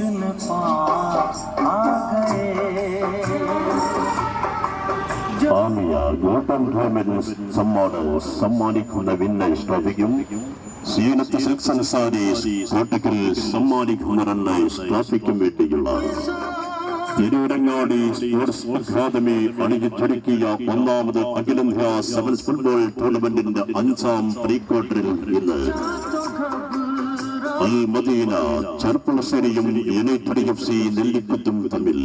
ने पास आ गए Amiya golden diamonds സമ്മാനം സമ്മാനിക്കുന്ന winners ട്രോഫിക്കും Seenath silks and sarees Kottakkal സമ്മാനിക്കുന്ന റണ്ണേഴ്സ് ട്രോഫിക്കും വേണ്ടിയുള്ള തിരൂരങ്ങാടി സ്പോർട്സ് അക്കാദമി അണിയിച്ചൊരുക്കിയ ഒന്നാമത് അഖിലേന്ത്യാ സെവൻസ് ഫുട്ബോൾ ടൂർണമെന്റിന്റെ അഞ്ചാം പ്രീ ക്വാർട്ടറിൽ ഇന്ന് അൽ മദീന ചെർപ്പുളശ്ശേരിയും യുണൈറ്റഡ് എഫ് സി നെല്ലിപ്പത്തും തമ്മിൽ.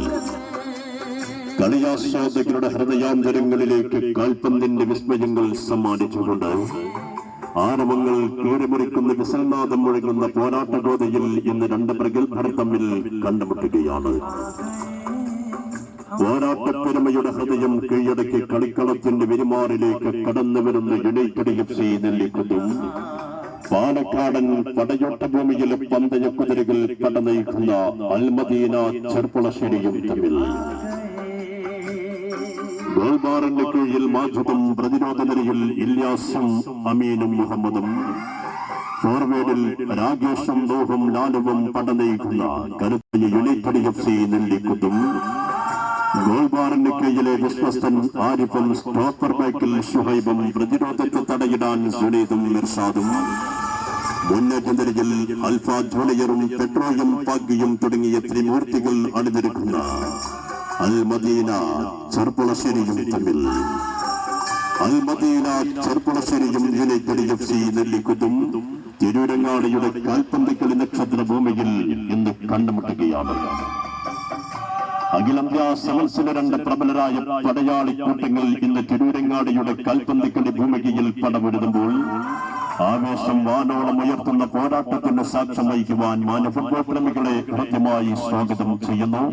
കളിയാസ്വാദകരുടെ ഹൃദയാന്തരങ്ങളിലേക്ക് കാൽപന്തിന്റെ വിസ്മയങ്ങൾ സമ്മാനിച്ചുകൊണ്ട് ആരവങ്ങൾ കീറിമുറിക്കുന്ന വിസൽനാഥം മുഴങ്ങുന്ന പോരാട്ടഗോതയിൽ ഇന്ന് രണ്ട് പ്രഗത്ഭർ തമ്മിൽ കണ്ടുമുട്ടുകയാണ്. പോരാട്ടപ്പെരുമയുടെ ഹൃദയം കീഴടക്കി കളിക്കളത്തിന്റെ വിരുമാറിലേക്ക് കടന്നു വരുന്ന യുണൈറ്റഡ് എഫ് സി പാലക്കാടൻ പടയോട്ട ഭൂമിയിൽ പന്തയ കുതിരകൾ കടനയിക്കുന്ന അൽമദീന ചെർപ്പുളശ്ശേരിയും തമ്മിൽ. ഗോൾബാറിന്റെ കീഴിൽ മാധുവും പ്രതിരോധ നിരയിൽ ഇല്യാസും അമീനും മുഹമ്മദും. ഫോർവേഡിൽ രാകേഷും ലോഹും ലാലുവും പടനയിക്കുന്ന കരുത്തയ യുണൈറ്റഡ് എഫ് സി നെല്ലിക്കുത്തും. ഗോൾബാറിന്റെ കീഴിലെ വിശ്വസ്തൻ ആരിഫും സ്റ്റോപ്പർ ബാക്കിൽ ഷുഹൈബും പ്രതിരോധത്തെ തടയിടാൻ സുനീതും മിർസാദും. മുന്നേറ്റ നിരയിൽ അൽഫ ജൂനിയറും പെട്രോയും പാഗ്യയും തുടങ്ങിയ ത്രിമൂർത്തികൾ അണിനിരക്കുന്ന അൽ മദീന ചെർപ്പുളശ്ശേരിയും തമ്മിൽ. അൽ മദീന ചെർപ്പുളശ്ശേരിയും യുണൈറ്റഡ് എഫ് സി നെല്ലിക്കുത്തും തിരൂരങ്ങാടിയുടെ കാൽപന്തിക്കളി നക്ഷത്ര ഭൂമിയിൽ ഇന്ന് കണ്ടുമുട്ടുകയാണ്. അഖിലേന്ത്യാ സെവൻസിലെ രണ്ട് പ്രബലരായ പടയാളി കൂട്ടങ്ങൾ ഇന്ന് തിരൂരങ്ങാടിയുടെ കൽപ്പന്തിക്കടി ഭൂമികയിൽ പടപൊരുതുമ്പോൾ ആവേശം വാനോളം ഉയർത്തുന്ന പോരാട്ടത്തിന് സാക്ഷ്യം വഹിക്കുവാൻ മാന്യ ഫുട്ബോൾ പ്രേമികളെ ഹൃദ്യമായി സ്വാഗതം ചെയ്യുന്നു.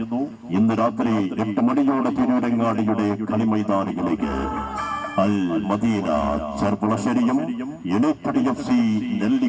ഇന്ന് രാത്രി എട്ട് മണിയോടെ തിരൂരങ്ങാടിയുടെ കളിമൈതാനിയിലേക്ക് അൽ മദീന ചെർപ്പുളശ്ശേരിയും യുണൈറ്റഡ് എഫ് സി തമ്മിൽ